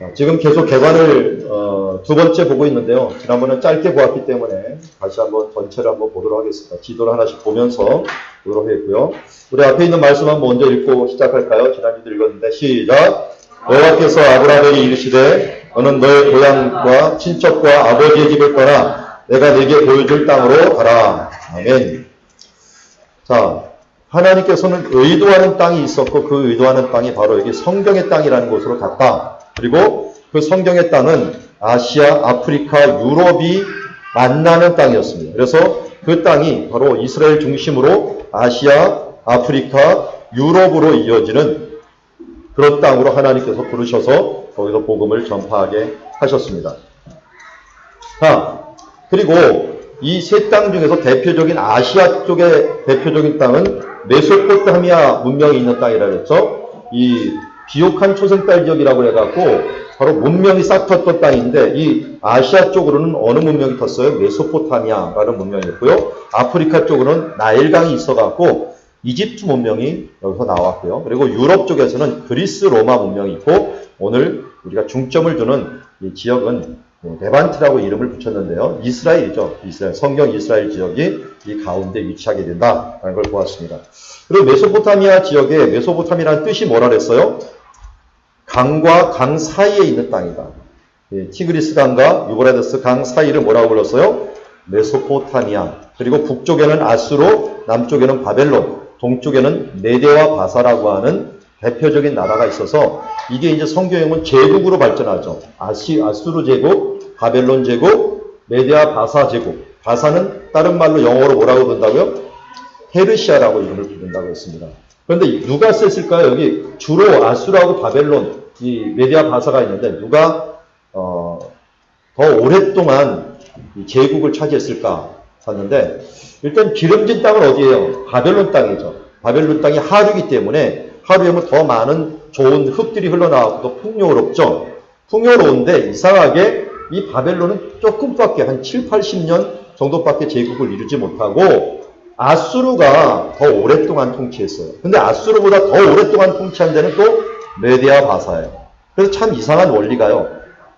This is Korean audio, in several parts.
어, 지금 계속 개관을 어, 두 번째 보고 있는데요. 지난번에 짧게 보았기 때문에 다시 한번 전체를 한번 보도록 하겠습니다. 지도를 하나씩 보면서 보도록 하겠고요. 우리 앞에 있는 말씀 한번 먼저 읽고 시작할까요? 지난주도 읽었는데 시작. 여호와께서 아브라함에게 이르시되 너는 너의 고향과 친척과 아버지의 집을 떠나 내가 네게 보여줄 땅으로 가라. 아멘. 자, 하나님께서는 의도하는 땅이 있었고 그 의도하는 땅이 바로 여기 성경의 땅이라는 곳으로 갔다. 그리고 그 성경의 땅은 아시아, 아프리카, 유럽이 만나는 땅이었습니다. 그래서 그 땅이 바로 이스라엘 중심으로 아시아, 아프리카, 유럽으로 이어지는 그런 땅으로 하나님께서 부르셔서 거기서 복음을 전파하게 하셨습니다. 자, 그리고 이 세 땅 중에서 대표적인 아시아 쪽의 대표적인 땅은 메소포타미아 문명이 있는 땅이라 그랬죠. 이 비옥한 초생딸 지역이라고 해갖고 바로 문명이 싹 텄던 땅인데 이 아시아 쪽으로는 어느 문명이 텄어요? 메소포타미아라는 문명이었고요. 아프리카 쪽으로는 나일강이 있어갖고 이집트 문명이 여기서 나왔고요. 그리고 유럽 쪽에서는 그리스 로마 문명이 있고 오늘 우리가 중점을 두는 이 지역은 레반트라고 이름을 붙였는데요. 이스라엘이죠. 이스라엘 성경 이스라엘 지역이 이 가운데 위치하게 된다라는 걸 보았습니다. 그리고 메소포타미아 지역에 메소포타미아라는 뜻이 뭐라 그랬어요? 강과 강 사이에 있는 땅이다. 예, 티그리스 강과 유브라데스 강 사이를 뭐라고 불렀어요? 메소포타미아. 그리고 북쪽에는 아수로, 남쪽에는 바벨론, 동쪽에는 메데와 바사라고 하는 대표적인 나라가 있어서 이게 이제 보면 제국으로 발전하죠. 아시, 아수르 제국, 바벨론 제국, 메데아 바사 제국. 바사는 다른 말로 영어로 뭐라고 부른다고요? 페르시아라고 이름을 부른다고 했습니다. 그런데 누가 썼을까요? 여기 주로 아수르하고 바벨론, 이 메디아 바사가 있는데 누가 어, 더 오랫동안 이 제국을 차지했을까 봤는데 일단 기름진 땅은 어디예요? 바벨론 땅이죠. 바벨론 땅이 하류이기 때문에 하루에면 더 많은 좋은 흙들이 흘러나오고 더 풍요롭죠. 풍요로운데 이상하게 이 바벨론은 조금밖에 한 7, 80년 정도밖에 제국을 이루지 못하고 아수르가 더 오랫동안 통치했어요. 근데 아수르보다 더 오랫동안 통치한 데는 또 메디아 바사예요. 그래서 참 이상한 원리가요.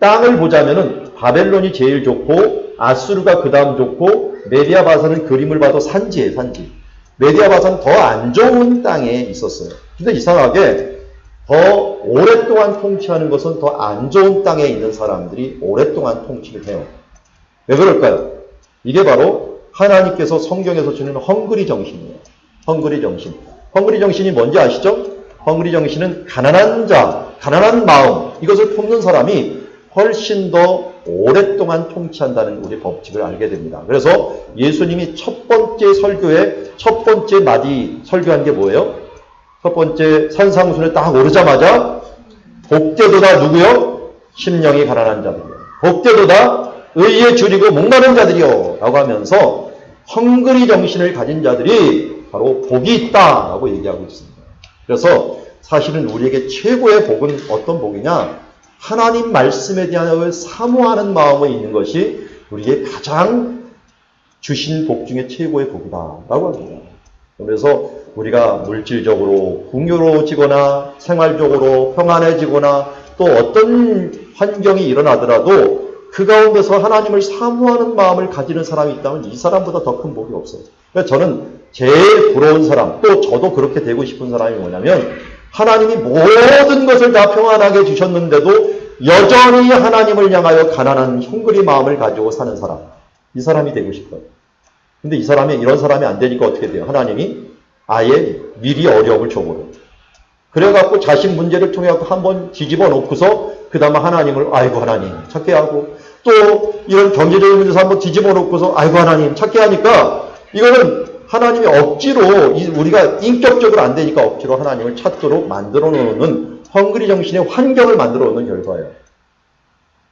땅을 보자면은 바벨론이 제일 좋고 아수르가 그 다음 좋고 메디아 바사는 그림을 봐도 산지예요, 산지. 메디아 바사는 더 안 좋은 땅에 있었어요. 근데 이상하게 더 오랫동안 통치하는 것은 더 안 좋은 땅에 있는 사람들이 오랫동안 통치를 해요. 왜 그럴까요? 이게 바로 하나님께서 성경에서 주는 헝그리 정신이에요. 헝그리 정신. 헝그리 정신이 뭔지 아시죠? 헝그리 정신은 가난한 자, 가난한 마음, 이것을 품는 사람이 훨씬 더 오랫동안 통치한다는 우리 법칙을 알게 됩니다. 그래서 예수님이 첫 번째 설교에 첫 번째 마디 설교한 게 뭐예요? 첫 번째 산상순에 딱 오르자마자 복되도다 누구요? 심령이 가난한 자들이요. 복되도다 의에 줄이고 목마른 자들이요. 라고 하면서 헝그리 정신을 가진 자들이 바로 복이 있다. 라고 얘기하고 있습니다. 그래서 사실은 우리에게 최고의 복은 어떤 복이냐? 하나님 말씀에 대한 사모하는 마음이 있는 것이 우리에게 가장 주신 복 중에 최고의 복이다. 라고 합니다. 그래서 우리가 물질적으로 풍요로워지거나 생활적으로 평안해지거나 또 어떤 환경이 일어나더라도 그 가운데서 하나님을 사모하는 마음을 가지는 사람이 있다면 이 사람보다 더 큰 복이 없어요. 그러니까 저는 제일 부러운 사람, 또 저도 그렇게 되고 싶은 사람이 뭐냐면 하나님이 모든 것을 다 평안하게 주셨는데도 여전히 하나님을 향하여 가난한 헝그리 마음을 가지고 사는 사람. 이 사람이 되고 싶어요. 근데 이 사람이 이런 사람이 안 되니까 어떻게 돼요? 하나님이 아예 미리 어려움을 줘버려요. 그래갖고 자신 문제를 통해 갖고 한번 뒤집어 놓고서 그 다음에 하나님을 아이고 하나님 찾게 하고 또 이런 경제적인 문제에서 한번 뒤집어 놓고서 아이고 하나님 찾게 하니까 이거는 하나님이 억지로 우리가 인격적으로 안 되니까 억지로 하나님을 찾도록 만들어 놓는 헝그리 정신의 환경을 만들어 놓는 결과예요.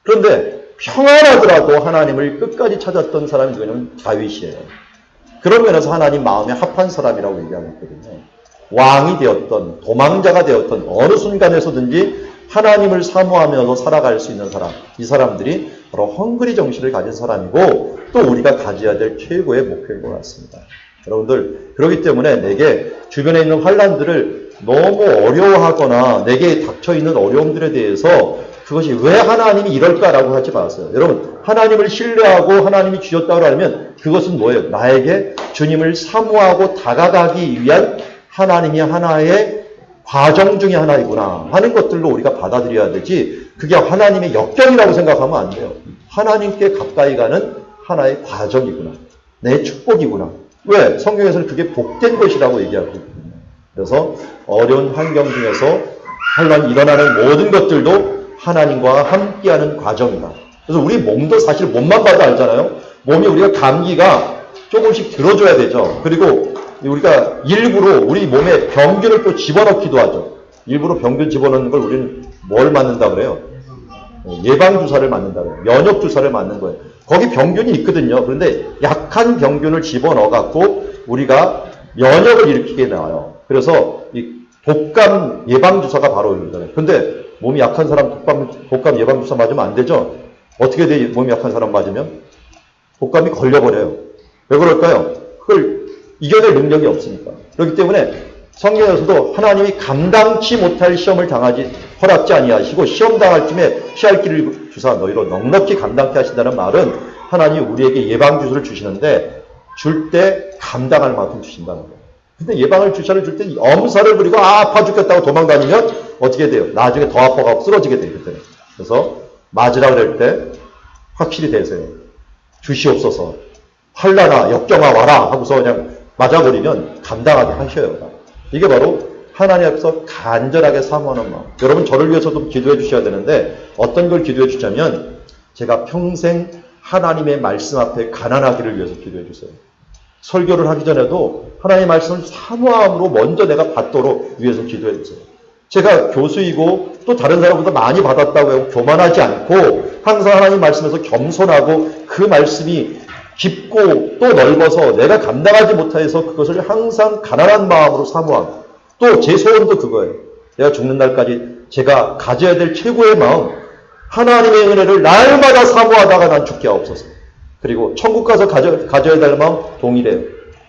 그런데 평안하더라도 하나님을 끝까지 찾았던 사람이 누구냐면 다윗이에요. 그런 면에서 하나님 마음에 합한 사람이라고 얘기하고 있거든요. 왕이 되었던 도망자가 되었던 어느 순간에서든지 하나님을 사모하면서 살아갈 수 있는 사람, 이 사람들이 바로 헝그리 정신을 가진 사람이고 또 우리가 가져야 될 최고의 목표인 것 같습니다. 여러분들 그렇기 때문에 내게 주변에 있는 환란들을 너무 어려워하거나 내게 닥쳐 있는 어려움들에 대해서 그 그것이 왜 하나님이 이럴까라고 하지 마세요. 여러분, 하나님을 신뢰하고 하나님이 주셨다고 하면 그것은 뭐예요? 나에게 주님을 사모하고 다가가기 위한 하나님이 하나의 과정 중의 하나이구나 하는 것들로 우리가 받아들여야 되지 그게 하나님의 역경이라고 생각하면 안 돼요. 하나님께 가까이 가는 하나의 과정이구나. 내 축복이구나. 왜? 성경에서는 그게 복된 것이라고 얘기하고 있거든요. 그래서 어려운 환경 중에서 환란이 일어나는 모든 것들도 하나님과 함께하는 과정이다. 그래서 우리 몸도 사실 몸만 봐도 알잖아요. 몸이 우리가 감기가 조금씩 들어줘야 되죠. 그리고 우리가 일부러 우리 몸에 병균을 또 집어넣기도 하죠. 일부러 병균 집어넣는 걸 우리는 뭘 맞는다 그래요? 예방 주사를 맞는다 그래요. 면역 주사를 맞는 거예요. 거기 병균이 있거든요. 그런데 약한 병균을 집어넣어 갖고 우리가 면역을 일으키게 나와요. 그래서 이 독감 예방 주사가 바로 이거잖아요. 근데 몸이 약한 사람 독감, 독감 예방 주사 맞으면 안 되죠? 어떻게 돼? 몸이 약한 사람 맞으면? 독감이 걸려버려요. 왜 그럴까요? 그걸 이겨낼 능력이 없으니까. 그렇기 때문에 성경에서도 하나님이 감당치 못할 시험을 당하지 허락지 아니하시고 시험 당할 쯤에 피할 길을 주사 너희로 넉넉히 감당케 하신다는 말은 하나님이 우리에게 예방 주사를 주시는데 줄 때 감당할 만큼 주신다는 거예요. 근데 예방을 주사를 줄 때 엄살을 부리고 아, 아파 죽겠다고 도망다니면 어떻게 돼요? 나중에 더 아파가고 쓰러지게 돼요. 그때는. 그래서 맞으라 그럴 때 확실히 되세요. 주시옵소서. 환란아 역경아 와라 하고서 그냥 맞아버리면 감당하게 하셔요. 이게 바로 하나님 앞에서 간절하게 사모하는 마음. 여러분 저를 위해서도 기도해 주셔야 되는데 어떤 걸 기도해 주자면 제가 평생 하나님의 말씀 앞에 가난하기를 위해서 기도해 주세요. 설교를 하기 전에도 하나님의 말씀을 사모함으로 먼저 내가 받도록 위해서 기도해 주세요. 제가 교수이고 또 다른 사람보다 많이 받았다고 해고 교만하지 않고 항상 하나님 말씀에서 겸손하고 그 말씀이 깊고 또 넓어서 내가 감당하지 못해서 그것을 항상 가난한 마음으로 사모하고 또 제 소원도 그거예요. 내가 죽는 날까지 제가 가져야 될 최고의 마음 하나님의 은혜를 날마다 사모하다가 난 죽게 하옵소서. 그리고 천국 가서 가져, 가져야 될 마음 동일해요.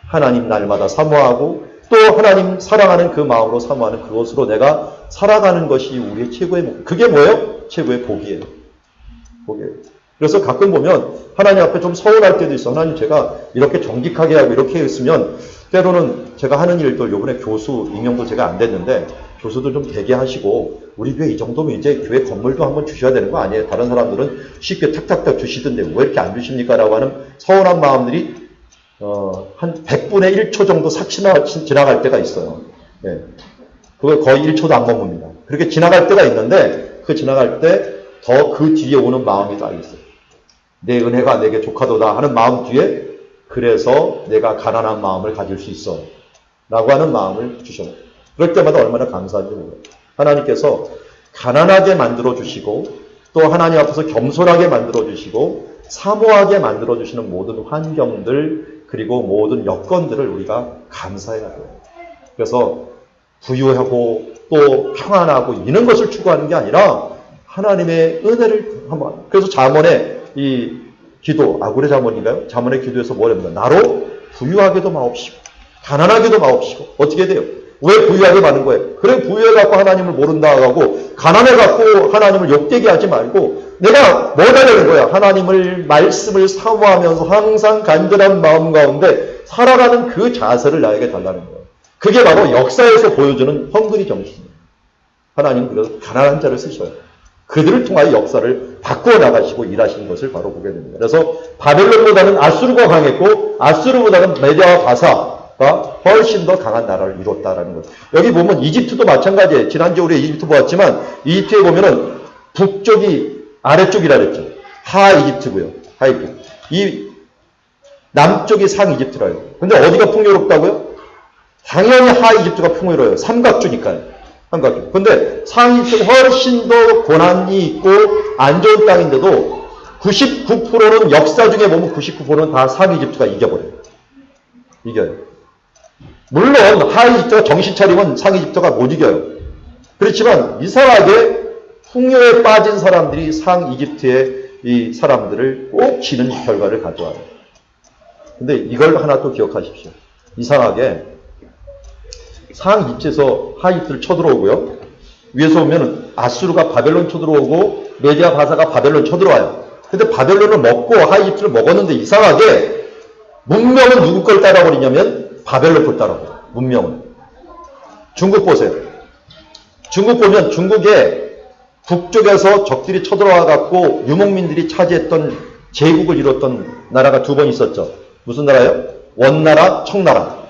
하나님 날마다 사모하고 또 하나님 사랑하는 그 마음으로 사모하는 그것으로 내가 살아가는 것이 우리의 최고의 목. 그게 뭐예요? 최고의 복이에요. 복이에요. 그래서 가끔 보면 하나님 앞에 좀 서운할 때도 있어. 하나님 제가 이렇게 정직하게 하고 이렇게 했으면 때로는 제가 하는 일도 요번에 교수 임명도 제가 안 됐는데 교수들 좀 되게 하시고 우리 교회 이 정도면 이제 교회 건물도 한번 주셔야 되는 거 아니에요? 다른 사람들은 쉽게 탁탁탁 주시던데 왜 이렇게 안 주십니까? 라고 하는 서운한 마음들이 어, 한 100분의 1초 정도 삭 지나갈 때가 있어요. 예. 그걸 거의 1초도 안 머뭅니다. 그렇게 지나갈 때가 있는데 그 지나갈 때 더 그 뒤에 오는 마음이 딱 있어요. 내 은혜가 내게 조카도다 하는 마음 뒤에 그래서 내가 가난한 마음을 가질 수 있어. 라고 하는 마음을 주셨어요. 그럴 때마다 얼마나 감사한지 몰라요. 하나님께서 가난하게 만들어 주시고 또 하나님 앞에서 겸손하게 만들어 주시고 사모하게 만들어 주시는 모든 환경들 그리고 모든 여건들을 우리가 감사해야 돼요. 그래서 부유하고 또 평안하고 이런 것을 추구하는 게 아니라 하나님의 은혜를 한번 그래서 자문에 이 기도 아구레 자문인가요? 자문의 기도에서 뭐랍니까? 나로 부유하게도 마옵시고 가난하게도 마옵시고 어떻게 돼요? 왜 부유하게 많은 거예요? 그래 부유해갖고 하나님을 모른다 하고 가난해갖고 하나님을 욕되게 하지 말고 내가 뭐 하려는 거야? 하나님을 말씀을 사모하면서 항상 간절한 마음 가운데 살아가는 그 자세를 나에게 달라는 거예요. 그게 바로 역사에서 보여주는 헝그리 정신이에요. 하나님 그래서 가난한 자를 쓰셔요. 그들을 통하여 역사를 바꾸어 나가시고 일하시는 것을 바로 보게 됩니다. 그래서 바벨론보다는 아수르가 강했고 아수르보다는 메디아와 바사가 훨씬 더 강한 나라를 이뤘다라는 것. 여기 보면 이집트도 마찬가지예요. 지난주에 우리 이집트 보았지만 이집트에 보면은 북쪽이 아래쪽이라 그랬죠. 하 이집트고요. 하 이집트. 이 남쪽이 상 이집트라요. 근데 어디가 풍요롭다고요? 당연히 하 이집트가 풍요로워요. 삼각주니까요. 삼각주. 근데 상이집트 훨씬 더 고난이 있고 안 좋은 땅인데도 99%는 역사 중에 보면 99%는 다 상이집트가 이겨버려요. 이겨요. 물론 하이집트가 정신 차리면 상이집트가 못 이겨요. 그렇지만 이상하게 풍요에 빠진 사람들이 상 이집트의 이 사람들을 꼭 지는 결과를 가져와요. 근데 이걸 하나 또 기억하십시오. 이상하게 상이집트에서 하이집트를 쳐들어오고요. 위에서 보면 아수르가 바벨론 쳐들어오고 메디아 바사가 바벨론 쳐들어와요. 근데 바벨론을 먹고 하이집트를 먹었는데 이상하게 문명은 누구 걸 따라버리냐면 바벨론 걸 따라버려요. 문명은. 중국 보세요. 중국 보면 중국에 북쪽에서 적들이 쳐들어와 갖고 유목민들이 차지했던 제국을 이뤘던 나라가 두 번 있었죠. 무슨 나라요? 원나라, 청나라.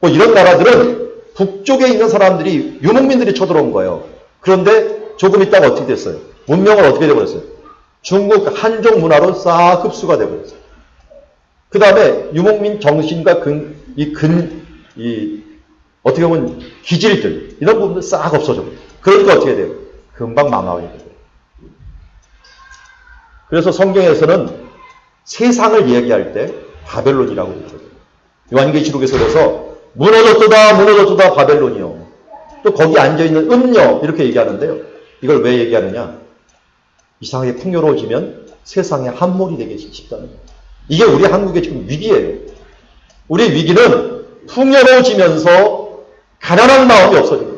뭐 이런 나라들은 북쪽에 있는 사람들이 유목민들이 쳐들어온 거예요. 그런데 조금 있다가 어떻게 됐어요? 문명은 어떻게 돼버렸어요? 중국 한족 문화로 싹 흡수가 돼버렸어요. 그 다음에 유목민 정신과 근, 이 근, 이, 어떻게 보면 기질들, 이런 부분들 싹 없어져 버려요. 그러니까 어떻게 돼요? 금방 망하게 돼요. 그래서 성경에서는 세상을 얘기할 때 바벨론이라고 그러거든요. 요한계시록에서 그래서 무너졌도다 무너졌도다 바벨론이요. 또 거기 앉아있는 음녀 이렇게 얘기하는데요. 이걸 왜 얘기하느냐. 이상하게 풍요로워지면 세상에 함몰이 되기 쉽다는 거예요. 이게 우리 한국의 지금 위기예요. 우리 위기는 풍요로워지면서 가난한 마음이 없어집니다.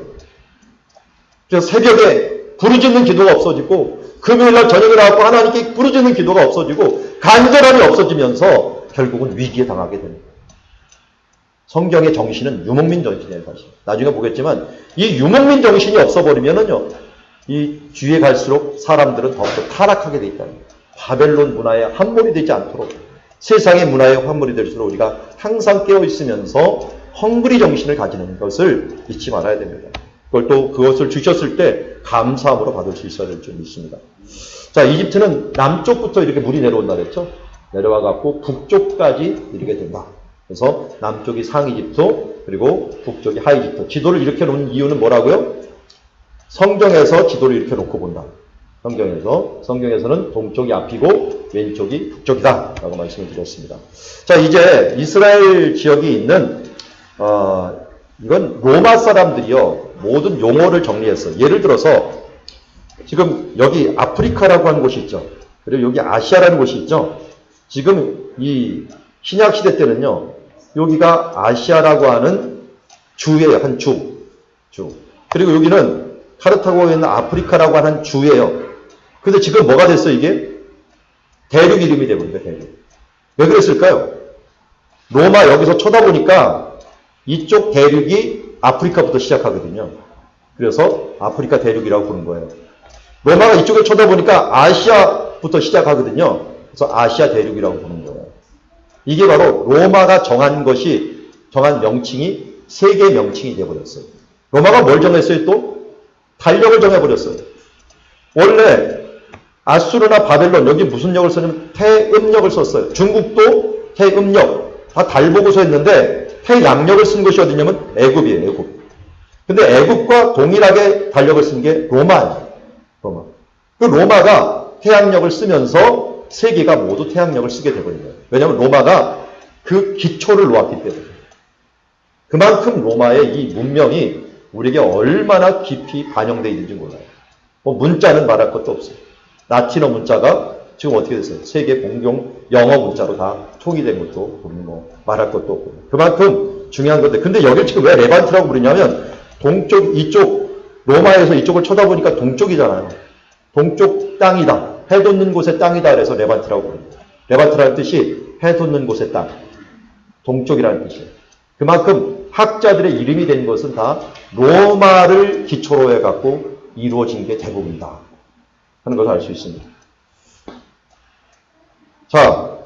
그래서 새벽에 부르짖는 기도가 없어지고 금요일날 저녁에 나와서 하나님께 부르짖는 기도가 없어지고 간절함이 없어지면서 결국은 위기에 당하게 됩니다. 성경의 정신은 유목민 정신이에요, 사실. 나중에 보겠지만 이 유목민 정신이 없어버리면은요, 이 뒤에 갈수록 사람들은 더욱더 타락하게 돼 있다는 거예요. 바벨론 문화에 함몰이 되지 않도록 세상의 문화에 환물이 될수록 우리가 항상 깨어 있으면서 헝그리 정신을 가지는 것을 잊지 말아야 됩니다. 그걸 또 그것을 주셨을 때 감사함으로 받을 수 있어야 될 줄 믿습니다. 자, 이집트는 남쪽부터 이렇게 물이 내려온다 그랬죠? 내려와 갖고 북쪽까지 이르게 된다. 그래서 남쪽이 상이집트 그리고 북쪽이 하이집트. 지도를 이렇게 놓은 이유는 뭐라고요? 성경에서 지도를 이렇게 놓고 본다. 성경에서 성경에서는 동쪽이 앞이고 왼쪽이 북쪽이다 라고 말씀을 드렸습니다. 자 이제 이스라엘 지역이 있는 어, 이건 로마 사람들이요 모든 용어를 정리했어요. 예를 들어서 지금 여기 아프리카라고 하는 곳이 있죠. 그리고 여기 아시아라는 곳이 있죠. 지금 이 신약 시대 때는요 여기가 아시아라고 하는 주예요 한 주. 주. 그리고 여기는 카르타고에 있는 아프리카라고 하는 주예요. 근데 지금 뭐가 됐어, 이게? 대륙 이름이 되버린 대륙. 왜 그랬을까요? 로마 여기서 쳐다보니까 이쪽 대륙이 아프리카부터 시작하거든요. 그래서 아프리카 대륙이라고 부른 거예요. 로마가 이쪽을 쳐다보니까 아시아부터 시작하거든요. 그래서 아시아 대륙이라고 부르는 거예요. 이게 바로 로마가 정한 것이, 정한 명칭이 세계 명칭이 되어버렸어요. 로마가 뭘 정했어요 또? 달력을 정해버렸어요. 원래 아수르나 바벨론 여기 무슨 역을 썼냐면 태음역을 썼어요. 중국도 태음역 다 달 보고서 했는데 태양력을 쓴 것이 어디냐면 애굽이에요. 애굽. 근데 애굽과 동일하게 달력을 쓴 게 로마예요. 로마. 그 로마가 태양력을 쓰면서 세계가 모두 태양력을 쓰게 되버린 거예요. 왜냐하면 로마가 그 기초를 놓았기 때문에. 그만큼 로마의 이 문명이 우리에게 얼마나 깊이 반영되어 있는지 몰라요. 뭐 문자는 말할 것도 없어요. 라틴어 문자가 지금 어떻게 됐어요? 세계 공용 영어 문자로 다 통일된 것도 뭐 말할 것도 없고 그만큼 중요한 건데 근데 여길 지금 왜 레반트라고 부르냐면 동쪽 이쪽 로마에서 이쪽을 쳐다보니까 동쪽이잖아요. 동쪽 땅이다. 해 돋는 곳의 땅이다. 그래서 레반트라고 부릅니다. 레반트라는 뜻이 해 돋는 곳의 땅. 동쪽이라는 뜻이에요. 그만큼 학자들의 이름이 된 것은 다 로마를 기초로 해갖고 이루어진 게 대부분이다. 하는 것을 알 수 있습니다. 자,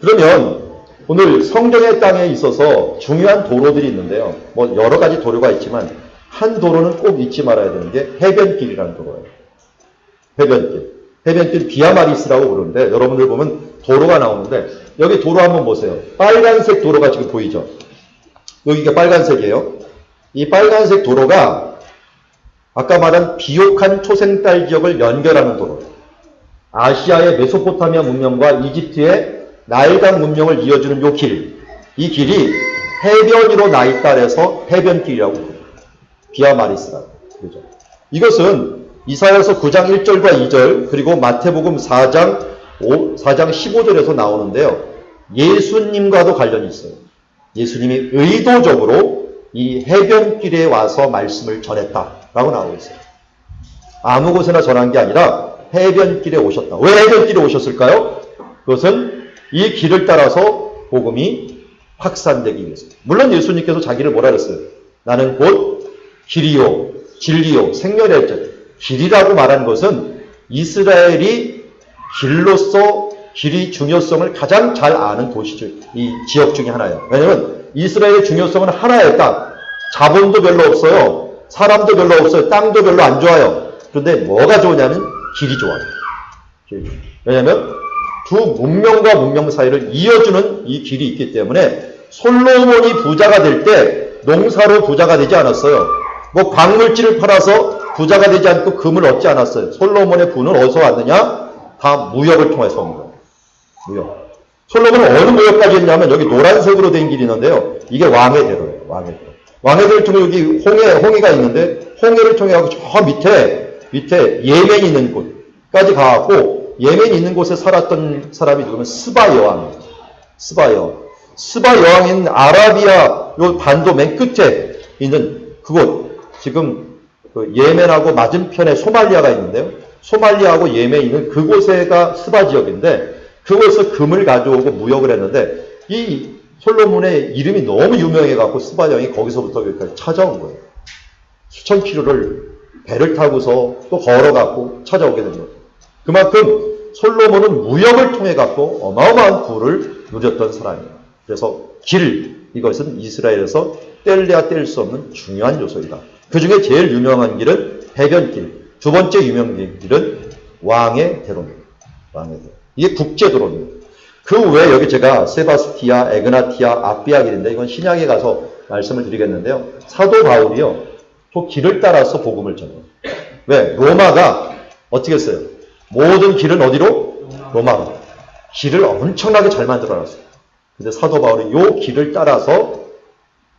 그러면 오늘 성경의 땅에 있어서 중요한 도로들이 있는데요. 뭐 여러 가지 도로가 있지만 한 도로는 꼭 잊지 말아야 되는 게 해변길이라는 도로예요. 해변길. 해변길 비아마리스라고 부르는데 여러분들 보면 도로가 나오는데 여기 도로 한번 보세요. 빨간색 도로가 지금 보이죠? 여기가 빨간색이에요. 이 빨간색 도로가 아까 말한 비옥한 초생딸 지역을 연결하는 도로. 아시아의 메소포타미아 문명과 이집트의 나일강 문명을 이어주는 요 길. 이 길이 해변 위로 나 있다 해서 해변길이라고 부릅니다. 비아마리스라고. 그죠? 이것은 이사야서 9장 1절과 2절 그리고 마태복음 4장 5, 4장 15절에서 나오는데요. 예수님과도 관련이 있어요. 예수님이 의도적으로 이 해변길에 와서 말씀을 전했다라고 나오고 있어요. 아무 곳에나 전한 게 아니라 해변길에 오셨다. 왜 해변길에 오셨을까요? 그것은 이 길을 따라서 복음이 확산되기 위해서. 물론 예수님께서 자기를 뭐라 그랬어요? 나는 곧 길이요, 진리요, 생명의 길. 길이라고 말한 것은 이스라엘이 길로서 길이 중요성을 가장 잘 아는 도시죠. 이 지역 중에 하나예요. 왜냐하면 이스라엘의 중요성은 하나예요. 딱 자본도 별로 없어요. 사람도 별로 없어요. 땅도 별로 안 좋아요. 그런데 뭐가 좋으냐면 길이 좋아요. 왜냐하면 두 문명과 문명 사이를 이어주는 이 길이 있기 때문에 솔로몬이 부자가 될 때 농사로 부자가 되지 않았어요. 뭐 광물질을 팔아서 부자가 되지 않고 금을 얻지 않았어요. 솔로몬의 부는 어디서 왔느냐? 다 무역을 통해서 온 거예요. 무역. 솔로몬은 어느 무역까지 했냐면 여기 노란색으로 된 길이 있는데요. 이게 왕의 대로예요. 왕의 대로. 왕의 대로를 통해 여기 홍해, 홍해가 있는데 홍해를 통해 가고 저 밑에 밑에 예멘이 있는 곳까지 가갖고 예멘이 있는 곳에 살았던 사람이 누구면 스바 여왕이에요. 스바 여왕. 스바 여왕인 아라비아 요 반도 맨 끝에 있는 그곳 지금 그 예멘하고 맞은편에 소말리아가 있는데요. 소말리아하고 예멘이 있는 그곳에가 스바 지역인데 그곳에서 금을 가져오고 무역을 했는데 이 솔로몬의 이름이 너무 유명해 갖고 스바 여왕이 거기서부터 여기까지 찾아온 거예요. 수천 킬로를 배를 타고서 또 걸어갖고 찾아오게 된 거예요. 그만큼 솔로몬은 무역을 통해 갖고 어마어마한 부를 누렸던 사람이에요. 그래서 길, 이것은 이스라엘에서 뗄래야 뗄 수 없는 중요한 요소이다. 그 중에 제일 유명한 길은 해변길. 두 번째 유명한 길은 왕의 대로입니다. 왕의 대로. 이게 국제 도로입니다. 그 외에 여기 제가 세바스티아, 에그나티아, 아비아 길인데 이건 신약에 가서 말씀을 드리겠는데요. 사도 바울이요. 그 길을 따라서 복음을 전해요. 왜? 로마가 어떻게 했어요? 모든 길은 어디로? 로마로. 길을 엄청나게 잘 만들어 놨어요. 근데 사도 바울은 요 길을 따라서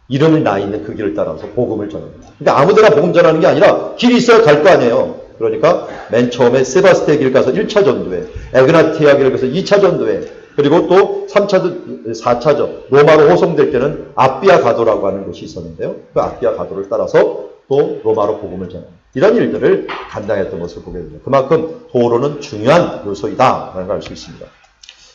이름을 나 있는 그 길을 따라서 복음을 전해요. 그러니까 아무데나 복음 전하는 게 아니라 길이 있어야 갈 거 아니에요. 그러니까 맨 처음에 세바스테 길 가서 1차 전도회, 에그나티아 길 가서 2차 전도회, 그리고 또 3차, 4차전, 로마로 호송될 때는 아비아 가도라고 하는 곳이 있었는데요. 그 아비아 가도를 따라서 또 로마로 복음을 전하는 이런 일들을 감당했던 것을 보게 됩니다. 그만큼 도로는 중요한 요소이다라는 걸 알 수 있습니다.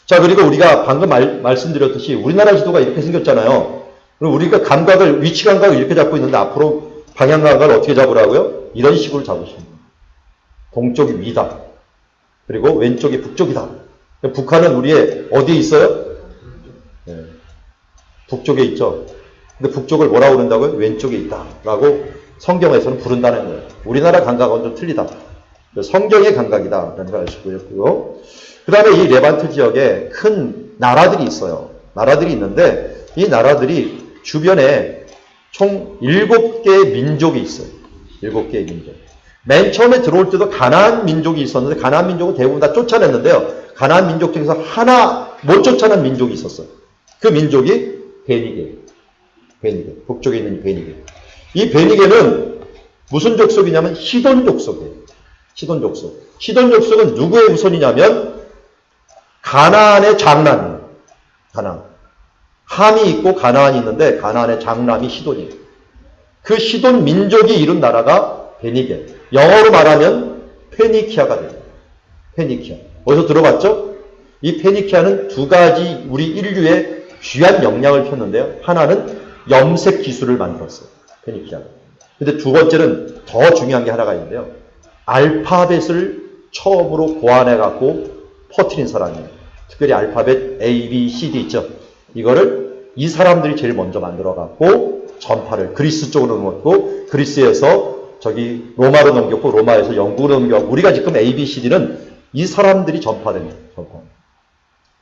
자, 그리고 우리가 방금 말, 말씀드렸듯이 우리나라 지도가 이렇게 생겼잖아요. 그럼 우리가 감각을, 위치 감각을 이렇게 잡고 있는데 앞으로 방향 감각을 어떻게 잡으라고요? 이런 식으로 잡으십니다. 동쪽이 위다. 그리고 왼쪽이 북쪽이다. 북한은 우리의 어디에 있어요? 네. 북쪽에 있죠. 근데 북쪽을 뭐라고 그런다고요? 왼쪽에 있다. 라고 성경에서는 부른다는 거예요. 우리나라 감각은 좀 틀리다. 성경의 감각이다. 라는 걸 있고요. 그 다음에 이 레반트 지역에 큰 나라들이 있어요. 나라들이 있는데 이 나라들이 주변에 총 7개의 민족이 있어요. 7개의 민족. 맨 처음에 들어올 때도 가나안 민족이 있었는데 가나안 민족은 대부분 다 쫓아냈는데요. 가나안 민족 중에서 하나 못 쫓아낸 민족이 있었어요. 그 민족이 베니게. 베니게. 북쪽에 있는 베니게. 이 베니게는 무슨 족속이냐면 시돈 족속이에요. 시돈 족속. 시돈 족속은 누구의 후손이냐면 가나안의 장남이에요. 가나안. 함이 있고 가나안이 있는데 가나안의 장남이 시돈이에요. 그 시돈 민족이 이룬 나라가 베니게. 영어로 말하면 페니키아가 됩니다. 페니키아. 어디서 들어봤죠? 이 페니키아는 두 가지 우리 인류의 귀한 역량을 폈는데요. 하나는 염색 기술을 만들었어요. 페니키아가. 근데 두 번째는 더 중요한 게 하나가 있는데요. 알파벳을 처음으로 고안해 갖고 퍼트린 사람이에요. 특별히 알파벳 A, B, C, D 있죠. 이거를 이 사람들이 제일 먼저 만들어 갖고 전파를 그리스 쪽으로 넘었고 그리스에서 저기 로마로 넘겼고 로마에서 영국으로 넘겼고 우리가 지금 A, B, C, D는 이 사람들이 전파됩니다. 전파.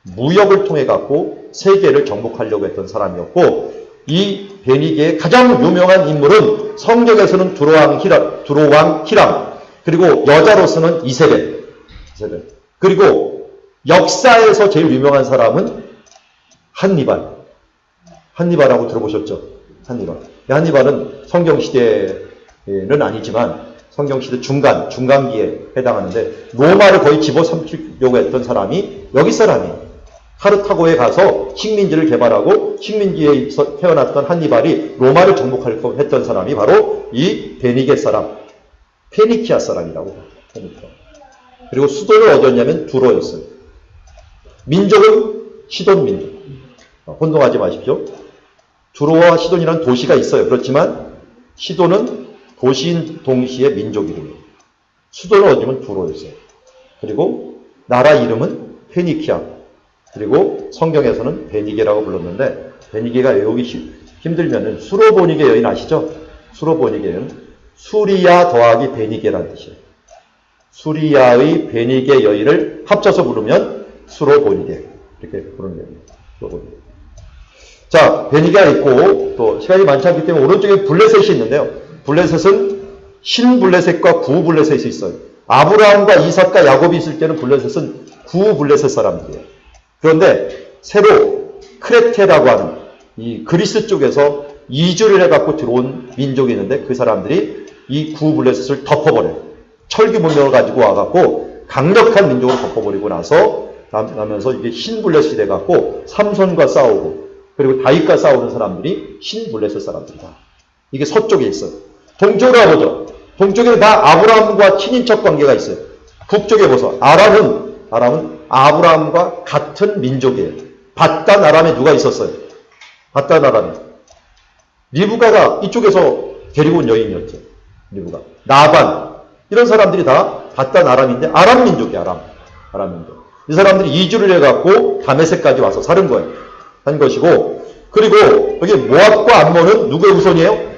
무역을 통해 갖고 세계를 정복하려고 했던 사람이었고 이 베니게의 가장 유명한 인물은 성경에서는 두로왕 히람, 두로왕 히람 그리고 여자로서는 이세벨, 이세벨 그리고 역사에서 제일 유명한 사람은 한니발. 한니발하고 들어보셨죠? 한니발. 한니발은 성경 시대는 아니지만 성경 시대 중간, 중간기에 해당하는데 로마를 거의 집어삼키려고 했던 사람이 여기 사람이에요. 카르타고에 가서 식민지를 개발하고 식민지에 태어났던 한니발이 로마를 정복하려고 했던 사람이 바로 이 베니게 사람, 페니키아 사람이라고. 페니키아. 그리고 수도를 얻었냐면 두로였어요. 민족은 시돈 민족. 어, 혼동하지 마십시오. 두로와 시돈이라는 도시가 있어요. 그렇지만 시돈은 도시인 동시에 민족 이름이에요. 수도를 얻으면 두로였어요. 그리고 나라 이름은 페니키아. 그리고 성경에서는 베니게라고 불렀는데 베니게가 외우기 힘들면은 수로보니게 여인 아시죠? 수로보니게 여인 수리야 더하기 베니게라는 뜻이에요. 수리야의 베니게 여인을 합쳐서 부르면 수로보니게 이렇게 부르는 거예요. 수로보니게. 자, 베니게가 있고 또 시간이 많지 않기 때문에 오른쪽에 블레셋이 있는데요. 블레셋은 신블레셋과 구블레셋이 있어요. 아브라함과 이삭과 야곱이 있을 때는 블레셋은 구블레셋 사람들이에요. 그런데 새로 크레테라고 하는 이 그리스 쪽에서 이주를 해갖고 들어온 민족이 있는데 그 사람들이 이 구블레셋을 덮어버려요. 철기 문명을 가지고 와갖고 강력한 민족을 덮어버리고 나서 나면서 이게 신블레셋이 돼갖고 삼손과 싸우고 그리고 다윗과 싸우는 사람들이 신블레셋 사람들이다. 이게 서쪽에 있어요. 동쪽으로 가보죠. 동쪽에는 다 아브라함과 친인척 관계가 있어요. 북쪽에 보소. 아람은 아람은 아브라함과 같은 민족이에요. 바단 아람에 누가 있었어요? 바단 아람에 리브가가 이쪽에서 데리고 온 여인이었죠. 리브가 나반 이런 사람들이 다 바단 아람인데 아람 민족이 아람 아람 민족. 이 사람들이 이주를 해갖고 다메섹까지 와서 사는 거예요. 한 것이고 그리고 여기 모압과 암몬은 누구의 후손이에요?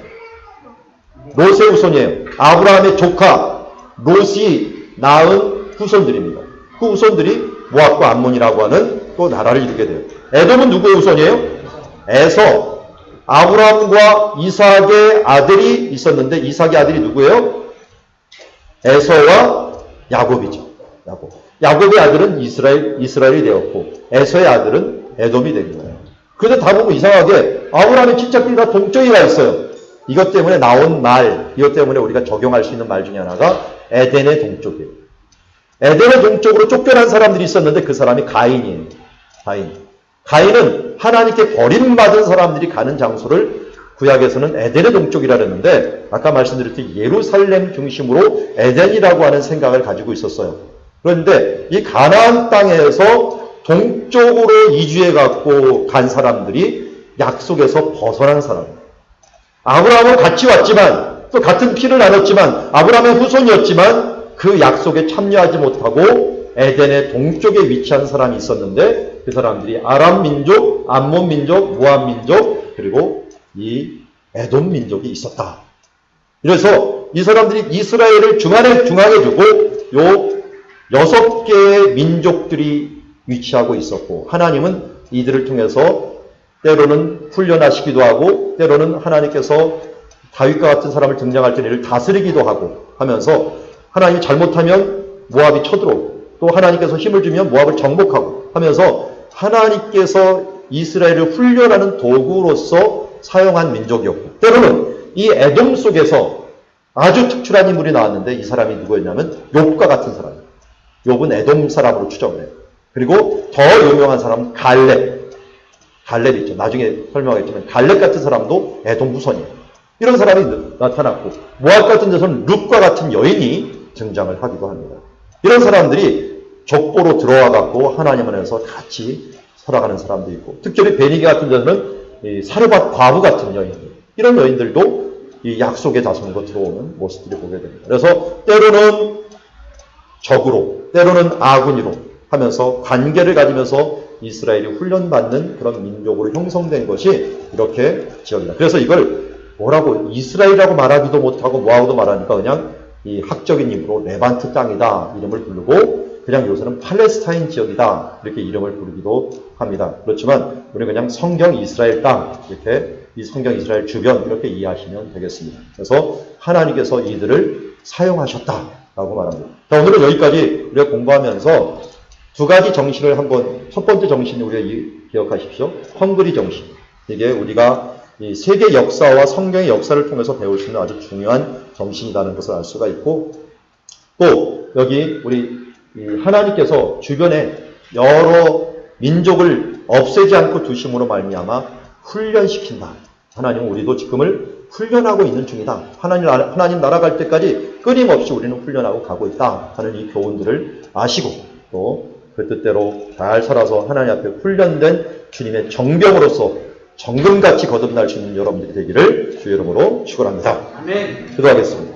롯의 후손이에요. 아브라함의 조카 롯이 낳은 후손들입니다. 그 후손들이 모압과 암몬이라고 하는 또 나라를 이루게 돼요. 에돔은 누구의 후손이에요? 에서 아브라함과 이삭의 아들이 있었는데 이삭의 아들이 누구예요? 에서와 야곱이죠. 야곱. 야곱의 아들은 이스라엘 이스라엘이 되었고 에서의 아들은 에돔이 된 거예요. 그런데 다 보고 이상하게 아브라함의 친척들이 다 동쪽에 가 있어요. 이것 때문에 나온 말, 이것 때문에 우리가 적용할 수 있는 말 중에 하나가 에덴의 동쪽이에요. 에덴의 동쪽으로 쫓겨난 사람들이 있었는데 그 사람이 가인이에요. 가인. 가인은 하나님께 버림받은 사람들이 가는 장소를 구약에서는 에덴의 동쪽이라 그랬는데 아까 말씀드렸듯이 예루살렘 중심으로 에덴이라고 하는 생각을 가지고 있었어요. 그런데 이 가나안 땅에서 동쪽으로 이주해 갖고 간 사람들이 약속에서 벗어난 사람. 아브라함은 같이 왔지만 또 같은 피를 나눴지만 아브라함의 후손이었지만 그 약속에 참여하지 못하고 에덴의 동쪽에 위치한 사람이 있었는데 그 사람들이 아람 민족, 암몬 민족, 모함 민족 그리고 이 에돔 민족이 있었다. 그래서 이 사람들이 이스라엘을 중앙에 중앙에 두고 요 여섯 개의 민족들이 위치하고 있었고 하나님은 이들을 통해서 때로는 훈련하시기도 하고 때로는 하나님께서 다윗과 같은 사람을 등장할 때 이를 다스리기도 하고 하면서 하나님이 잘못하면 모압이 쳐들어오고 또 하나님께서 힘을 주면 모압을 정복하고 하면서 하나님께서 이스라엘을 훈련하는 도구로서 사용한 민족이었고 때로는 이 애돔 속에서 아주 특출한 인물이 나왔는데 이 사람이 누구였냐면 욥과 같은 사람이에요. 욥은 애돔 사람으로 추정을 해요. 그리고 더 유명한 사람은 갈렙. 갈렙 있죠. 나중에 설명하겠지만 갈렙 같은 사람도 애돔 후손이에요. 이런 사람이 나타났고 모압 같은 데서는 룻과 같은 여인이 등장을 하기도 합니다. 이런 사람들이 족보로 들어와 갖고 하나님 안에서 같이 살아가는 사람도 있고 특별히 베니게 같은 데서는 사르밧 과부 같은 여인들 이런 여인들도 이 약속의 자손으로 들어오는 모습들을 보게 됩니다. 그래서 때로는 적으로 때로는 아군이로 하면서 관계를 가지면서 이스라엘이 훈련받는 그런 민족으로 형성된 것이 이렇게 지역이다. 그래서 이걸 뭐라고 이스라엘이라고 말하기도 못하고 뭐하고도 말하니까 그냥 이 학적인 이름으로 레반트 땅이다 이름을 부르고 그냥 요새는 팔레스타인 지역이다 이렇게 이름을 부르기도 합니다. 그렇지만 우리 그냥 성경 이스라엘 땅 이렇게 이 성경 이스라엘 주변 이렇게 이해하시면 되겠습니다. 그래서 하나님께서 이들을 사용하셨다라고 말합니다. 자 오늘은 여기까지 우리가 공부하면서 두 가지 정신을 한번 첫 번째 정신이 우리가 기억하십시오. 헝그리 정신 이게 우리가 이 세계 역사와 성경의 역사를 통해서 배울 수 있는 아주 중요한 정신이라는 것을 알 수가 있고 또 여기 우리 하나님께서 주변에 여러 민족을 없애지 않고 두심으로 말미암아 훈련시킨다. 하나님은 우리도 지금을 훈련하고 있는 중이다. 하나님 하나님 나라 갈 때까지 끊임없이 우리는 훈련하고 가고 있다 하는 이 교훈들을 아시고 또 그 뜻대로 잘 살아서 하나님 앞에 훈련된 주님의 정병으로서 정금같이 거듭날 수 있는 여러분들이 되기를 주 이름으로 축원합니다. 기도하겠습니다.